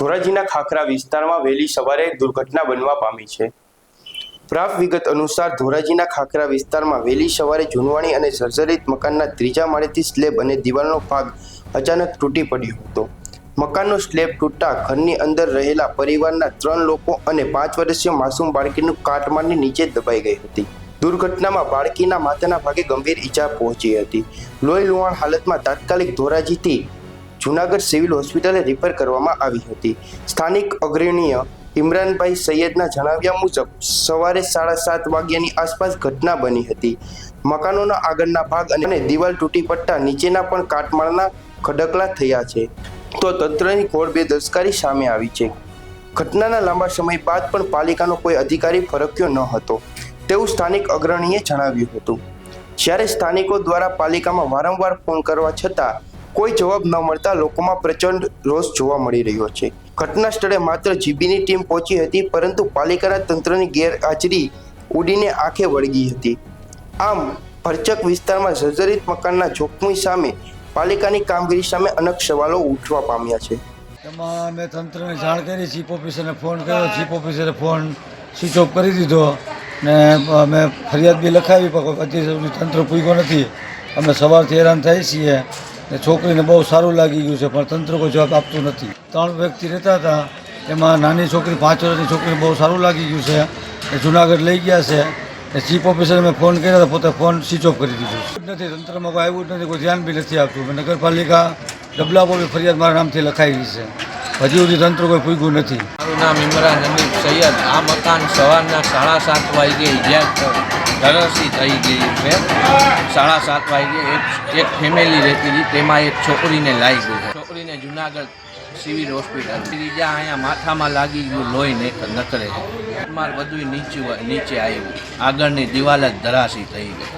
ધોરાજીના ખાખરા વિસ્તારમાં વહેલી સવારે દુર્ઘટના બનવા પામી છે. પ્રાપ્ત વિગત અનુસાર ધોરાજીના ખાખરા વિસ્તારમાં વહેલી સવારે જૂનવાણી અને સર્જરિત મકાનના ત્રીજા માળેથી સ્લેબ અને દિવાલનો ભાગ અચાનક તૂટી પડ્યો હતો. મકાનનો સ્લેબ તૂટતા ઘરની અંદર રહેલા પરિવારના ત્રણ લોકો અને પાંચ વર્ષીય માસૂમ બાળકીનું કાટમાળની નીચે દબાઈ ગઈ હતી. દુર્ઘટનામાં બાળકીના માથાના ભાગે ગંભીર ઈજા પહોંચી હતી. લોહી લુહાણ હાલતમાં તાત્કાલિક ધોરાજીથી જુનાગઢ સિવિલ હોસ્પિટલે રિફર કરવામાં આવી હતી. સ્થાનિક અગ્રણીય ઇમરાનભાઈ સૈયદના જણાવ્યા મુજબ, સવારે સાડા સાત વાગ્યાની આસપાસ ઘટના બની હતી. મકાનોના આગળના ભાગ અને દિવાલ તૂટી પડતા નીચેના પણ કાટમાળના ખડકલા થયા છે. તો તંત્રની ઘોર બેદરકારી સામે આવી છે. ઘટનાના લાંબા સમય બાદ પણ પાલિકાનો કોઈ અધિકારી ફરક્યો ન હતો, તેવું સ્થાનિક અગ્રણીએ જણાવ્યું હતું. જ્યારે સ્થાનિકો દ્વારા પાલિકામાં વારંવાર ફોન કરવા છતાં કોઈ જવાબ ન મળતા લોકોમાં પ્રચંડ રોષ જોવા મળી રહ્યો છે. ઘટના સ્થળે માત્ર જીબીની ટીમ પહોંચી હતી, પરંતુ પાલિકાના તંત્રની ગેરહાજરી ઉડીને આંખે વળગી હતી. આમ, ભરચક વિસ્તારમાં જર્જરિત મકાનના જોખમી સામે, પાલિકાની કામગીરી સામે અનેક સવાલો ઉઠવા પામ્યા છે. એમાં અમે તંત્રને જાણ કરી, ચીફ ઓફિસરને ફોન કર્યો, ચીફ ઓફિસરે ફોન સ્વિચ ઓફ કરી દીધો ને અમે ફરિયાદ બી લખાવી, પણ તંત્ર પૂગ્યો નથી. અમે સવારથી હેરાન થઈ છીએ. ને છોકરીને બહુ સારું લાગી ગયું છે, પણ તંત્ર કોઈ જવાબ આપતું નથી. ત્રણ વ્યક્તિ રહેતા હતા, એમાં નાની છોકરી, પાંચ વર્ષની છોકરીને બહુ સારું લાગી ગયું છે. એ જુનાગઢ લઈ ગયા છે. એ ચીફ ઓફિસરે મેં ફોન કર્યો હતા, પોતે ફોન સ્વિચ ઓફ કરી દીધો નથી, તંત્રમાં કોઈ આવ્યું જ નથી, કોઈ ધ્યાન બી નથી આપતું. નગરપાલિકા ડબલાપોર બી ફરિયાદ મારા નામથી લખાયેલી છે. હજી સુધી તંત્ર કોઈ પૂગ્યું નથી. મારું નામ ઇમરાન હમીદ સૈયદ આ મકાન સવારના સાડા સાત વાગે ઇજા ધરસી થઈ ગઈ છે. સાડા સાત વાગે એક એક ફેમિલી રહેતી હતી, તેમાં એક છોકરીને લાગી ગઈ છોકરીને જુનાગઢ સિવિલ હોસ્પિટલ ત્રીજા અહીંયા માથામાં લાગી ગયું લોહી નકરે માર બધું નીચે નીચે આવ્યું. આગળની દિવાલ જ ધરાશી થઈ ગઈ.